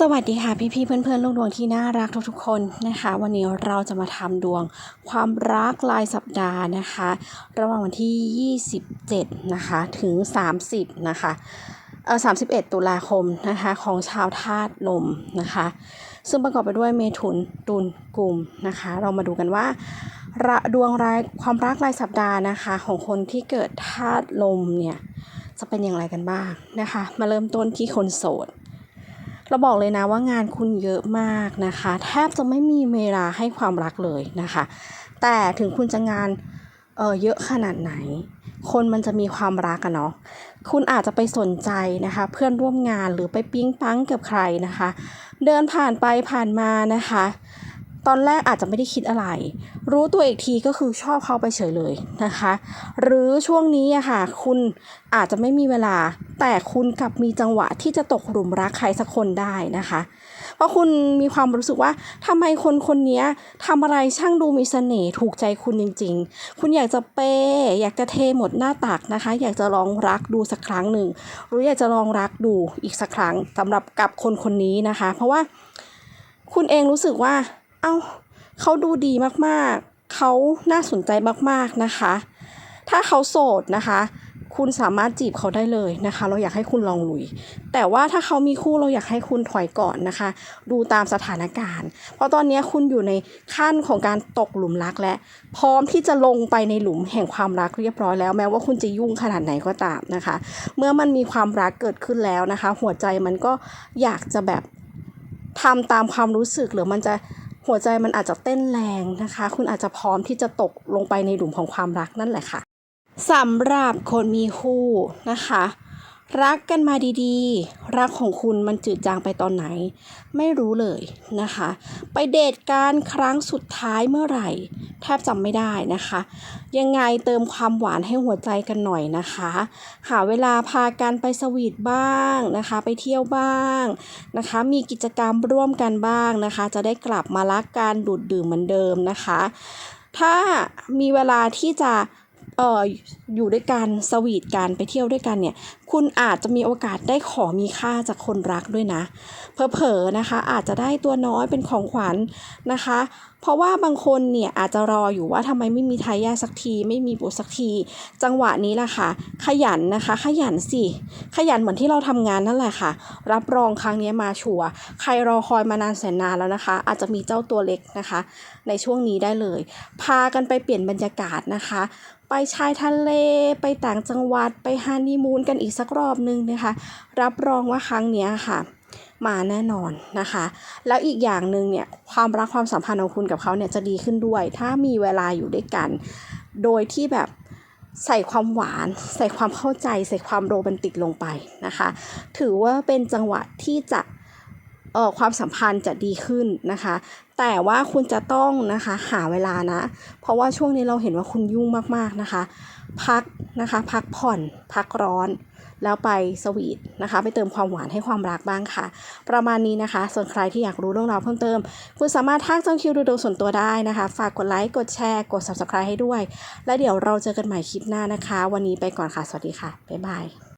สวัสดีค่ะพี่ๆเพื่อนๆลูกดวงที่น่ารักทุกๆคนนะคะ วันนี้เราจะมาทำดวงความรักรายสัปดาห์นะคะ ระหว่างวันที่ 27 นะคะถึง 30 นะคะเออ31 ตุลาคมนะคะของชาวธาตุลมนะคะ ซึ่งประกอบไปด้วยเมถุนตุลกลุ่มนะคะ เรามาดูกันว่าระดวงรายความรักรายสัปดาห์นะคะของคนที่เกิดธาตุลมเนี่ยจะเป็นอย่างไรกันบ้างนะคะ มาเริ่มต้นที่คนโสด เราบอกเลยนะว่างานคุณเยอะมากนะคะ แทบจะไม่มีเวลาให้ความรักเลยนะคะ แต่ถึงคุณจะงานเออเยอะขนาดไหน คนมันจะมีความรักอะเนาะคุณอาจจะไปสนใจนะคะ เพื่อนร่วมงานหรือไปปิ๊งปังกับใครนะคะ เดินผ่านไปผ่านมานะคะ ตอนแรกอาจจะไม่ได้คิดอะไร รู้ตัวอีกทีก็คือชอบเขาไปเฉยเลยนะคะ หรือช่วงนี้อะค่ะ คุณอาจจะไม่มีเวลา แต่คุณกลับมีจังหวะที่จะตกหลุมรักใครสักคนได้นะคะ เพราะคุณมีความรู้สึกว่าทำไมคนคนนี้ทำอะไรช่างดูมีเสน่ห์ถูกใจคุณจริง ๆ คุณอยากจะเปอยากจะเทหมดหน้าตักนะคะ อยากจะลองรักดูสักครั้งหนึ่งหรืออยากจะลองรักดูอีกสักครั้งสำหรับกับคนคนนี้นะคะ เพราะว่าคุณเองรู้สึกว่า เอ้า เขาดูดีมากๆ เขาน่าสนใจมากๆนะคะ ถ้าเขาโสดนะคะ คุณสามารถจีบเขาได้เลยนะคะ เราอยากให้คุณลองลุย แต่ว่าถ้าเขามีคู่เราอยากให้คุณถอยก่อนนะคะ ดูตามสถานการณ์ เพราะตอนนี้คุณอยู่ในขั้นของการตกหลุมรักและ พร้อมที่จะลงไปในหลุมแห่งความรักเรียบร้อยแล้วแม้ว่าคุณจะยุ่งขนาดไหนก็ตามนะคะ เมื่อมันมีความรักเกิดขึ้นแล้วนะคะ หัวใจมันก็อยากจะแบบทำตามความรู้สึกหรือมันจะ หัวใจมันอาจจะเต้นแรงนะคะ คุณอาจจะพร้อมที่จะตกลงไปในหลุมของความรักนั่นแหละค่ะสำหรับคนมีคู่นะคะ รักกันมาดีๆ รักของคุณมันจืดจางไปตอนไหน ไม่รู้เลยนะคะ ไปเดทกันครั้งสุดท้ายเมื่อไหร่ แทบจำไม่ได้นะคะ ยังไงเติมความหวานให้หัวใจกันหน่อยนะคะ หาเวลาพากันไปสวีทบ้างนะคะ ไปเที่ยวบ้างนะคะ มีกิจกรรมร่วมกันบ้างนะคะ จะได้กลับมารักกันดูดดื่มเหมือนเดิมนะคะ ถ้ามีเวลาที่จะ เอ่ออยู่ด้วยกันสวีทกันไปเที่ยวด้วยกันเนี่ย คุณอาจจะมีโอกาสได้ของมีค่าจากคนรักด้วยนะเผลอๆนะคะ อาจจะได้ตัวน้อยเป็นของขวัญนะคะ เพราะว่าบางคนเนี่ยอาจจะรออยู่ว่าทำไมไม่มีทายาทสักที ไม่มีบุตรสักที จังหวะนี้แหละค่ะ ขยันนะคะ ขยันสิ ขยันเหมือนที่เราทำงานนั่นแหละค่ะ รับรองครั้งนี้มาชัวร์ใครรอคอยมานานแสนนานแล้วนะคะ อาจจะมีเจ้าตัวเล็กนะคะ ในช่วงนี้ได้เลย พากันไปเปลี่ยนบรรยากาศนะคะ ไปชายทะเล ไปต่างจังหวัด ไปฮันนีมูนกันอีกสักรอบนึงนะคะ รับรองว่าครั้งนี้ค่ะ มาแน่นอนนะคะ แล้วอีกอย่างหนึ่งเนี่ยความรักความสัมพันธ์ของคุณกับเขาเนี่ยจะดีขึ้นด้วย ถ้ามีเวลาอยู่ด้วยกัน โดยที่แบบใส่ความหวาน ใส่ความเข้าใจ ใส่ความโรแมนติกลงไปนะคะ ถือว่าเป็นจังหวะที่จะ อ่อความสัมพันธ์จะดีขึ้นนะคะ แต่ว่าคุณจะต้องนะคะหาเวลานะ เพราะว่าช่วงนี้เราเห็นว่าคุณยุ่งมากๆนะคะ พักนะคะพักผ่อนพักร้อนแล้วไปสวีทนะคะ ไปเติมความหวานให้ความรักบ้างค่ะ ประมาณนี้นะคะ ส่วนใครที่อยากรู้เรื่องราวเพิ่มเติม คุณสามารถทักจ้าคิวดูดวงส่วนตัวได้นะคะ ฝากกดไลค์ กดแชร์ กด subscribe ให้ด้วย และเดี๋ยวเราเจอกันใหม่คลิปหน้านะคะ วันนี้ไปก่อนค่ะ สวัสดีค่ะ บ๊ายบาย